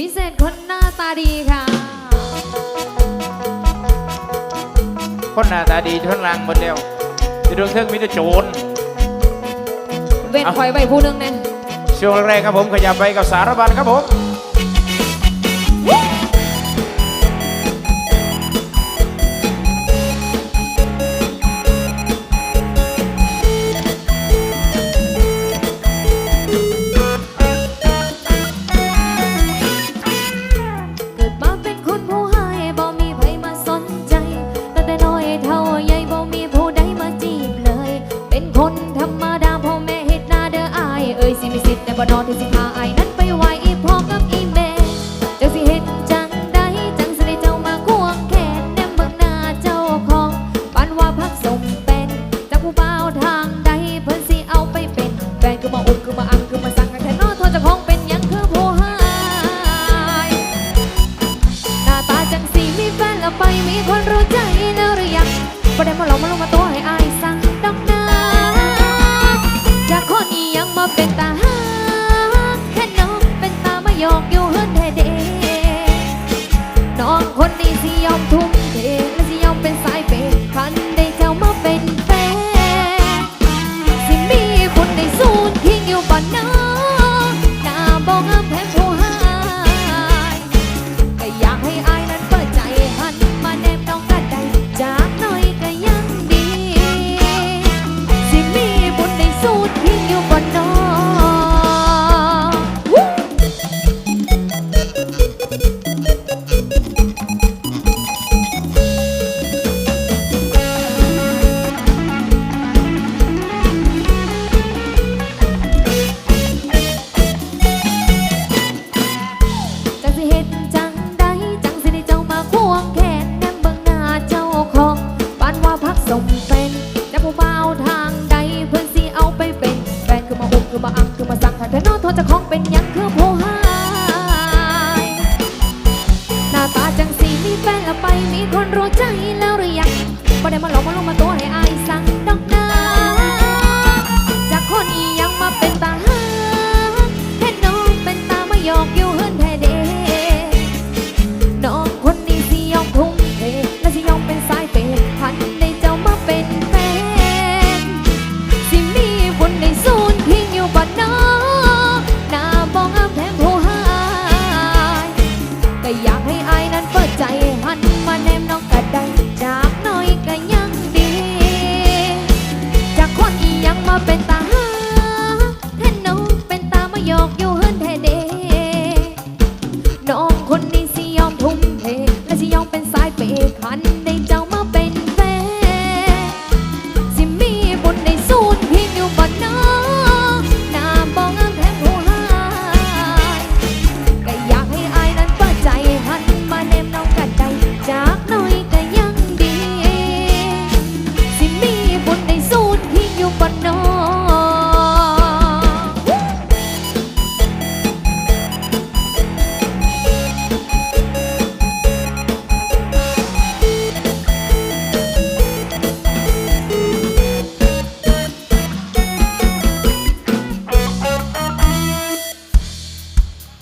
พิเศษคนหน้าตาดีค่ะ คนหน้าตาดีทั้งหลังหมดแล้วที่เรื่องเทิงมีแต่โจร เว้นเอ้าคอยไว้ผู้หนึงเนี่ย ช่วงแรกครับผมขยับไปกับสารบัญครับผม ออายเอ้ยสิมีสิทธิ์แต่บ่นอนที่สิพาไอายนั้นไปไหวอีพ่อกับอีแม่จ้าสิเฮ็ดจังใดจังสิได้เจ้ามาควงแขนแนมเบิ่งหน้าเจ้าของปานว่าพักสมเป็นจากผู้บ่าวทางใดเพิ่นสิเอาไปเป็นแฟนคือมาอุ้มคือมาอังคือมาสั่งให้แท้นอโทษเจ้าของเป็นหยังคือผู้ให้หน้าตาจังสีมีแฟนแล้วไปมีคนรู้ใจแล้วหรือยังบ่ได้มาหลอกมาลงมาตัว ท้เดน้องคนนี้สิยอมทุ่ม ขันเธอนอนทนจะของเป็นยังคือผู้หายหน้าตาจังสีมีแฟนแล้วไปมีคนรู้ใจแล้วหรือยังบ่ได้มาหลอกมาลงมาตัวให้อายสั่ง